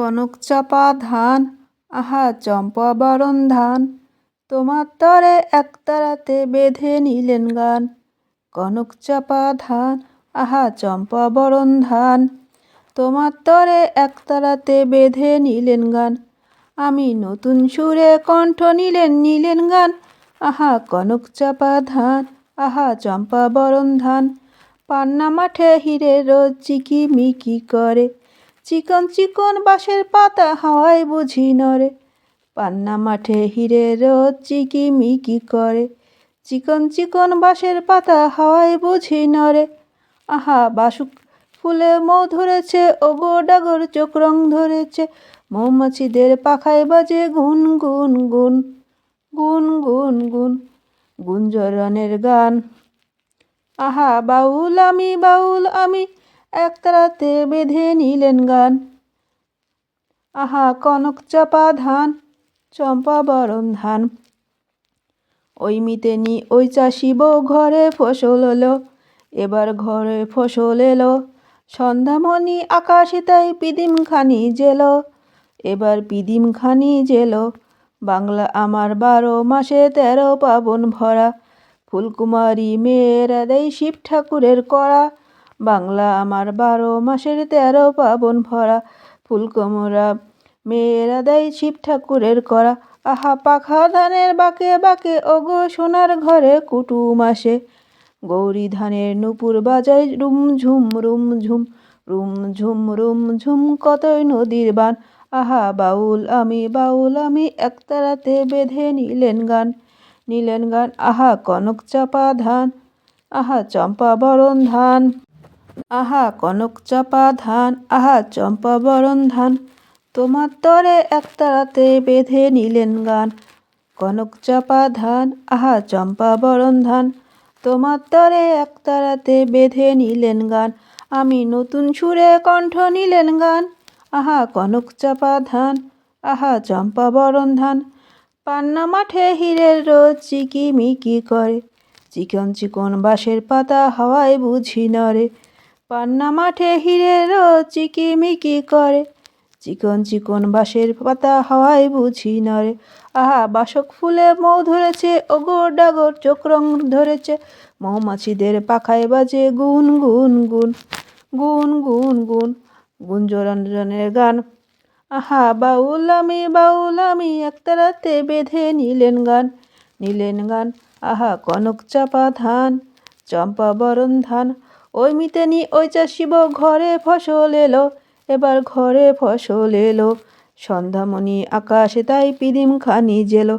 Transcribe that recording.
কনক চাপা ধান, আহা চম্পা বরণ ধান। তোমার তরে একতারাতে বেঁধে নিলেন গান। কনক চাপা ধান, আহা চম্পা বরণ ধান। তোমার তরে একতারাতে বেঁধে নিলেন গান। আমি নতুন সুরে কণ্ঠ নিলেন নিলেন গান। আহা কনক চাপা ধান, আহা চম্পা বরণ ধান। পান্না মাঠে হিরে রোজ চিকি মিকি করে। চিকন চিকন বাঁশের পাতা হাওয়ায় বুঝি নরে পান্না মাঠে হিরে রোদ চিকি মিকি করে। চিকন চিকন বাঁশের পাতা হাওয়ায় বুঝি নরে আহা, বাসুক ফুলে মৌ ধরেছে ওগো ডাগর চোখ রং ধরেছে। মৌমাছিদের পাখায় বাজে গুন গুন গুন। গুন গুন গুন। গুঞ্জরনের গান। আহা, বাউল আমি বাউল আমি। একতারাতে বেঁধে নিলেন গান। আহা, কনক চাপা ধান, চম্পা বরণ ধান। ওই মিতেনি, ওই চাষি বউ ঘরে ফসল এলো এবার ঘরে ফসল এলো। সন্ধ্যামণি আকাশে তাই পিদিম খানি জেলো, এবার পিদিম খানি জেলো। বাংলা আমার বারো মাসে তেরো পাবন ভরা, ফুলকুমারী মেয়েরা দেয় শিব ঠাকুরের করা। বাংলা আমার বারো মাসের তেরো পাবন ভরা ফুলকুমরা। মেয়েরা দেয় শিব ঠাকুরের করা। আহা, পাখা ধানের বাঁকে বাঁকে, ওগো সোনার ঘরে কুটুম আসে গৌরী ধানের নুপুর বাজায় রুম ঝুম রুম ঝুম রুম ঝুম রুম ঝুম কতই নদীর বান। আহা, বাউল আমি বাউল আমি, একতারাতে বেঁধে নিলেন গান নিলেন গান। আহা, কনক চাপা ধান, আহা, চম্পা বরণ ধান। আহা কনক চাপা ধান, আহা চম্পা বরণ ধান, তোমার তরে একতারাতে বেঁধে নিলেন গান। কনক চাপা ধান, আহা চম্পা বরণ ধান, তোমার তরে একতারাতে বেঁধে নিলেন গান। আমি নতুন সুরে কণ্ঠ নিলেন গান, আহা কনক চাপা ধান, আহা চম্পা বরণ ধান। পান্না মাঠে হীরের রোজ চিকি মিকি করে, চিকন চিকন বাঁশের পাতা হাওয়ায় বুঝি নরে পান্না মাঠে হীরের রোজ চিকি মিকি করে। চিকন চিকন বাঁশের পাতা হাওয়ায় বুঝি নরে আহা, বাসক ফুলে মৌ ধরেছে ওগো ডাগর চোখ রং ধরেছে। মৌমাছিদের পাখায় বাজে গুন গুন গুন গুন গুন গুন গুঞ্জরঞ্জনের গান। আহা, বাউল আমি বাউল আমি, একতারাতে বেঁধে নিলেন গান নিলেন গান। আহা, কনক চাপা ধান, চম্পা বরণ ধান ওই মিতেনি ওই চাষিব, ঘরে ফসল এলো, এবার ঘরে ফসল এলো। সন্ধ্যামণি আকাশে তাই পিদিম খানি জেলো।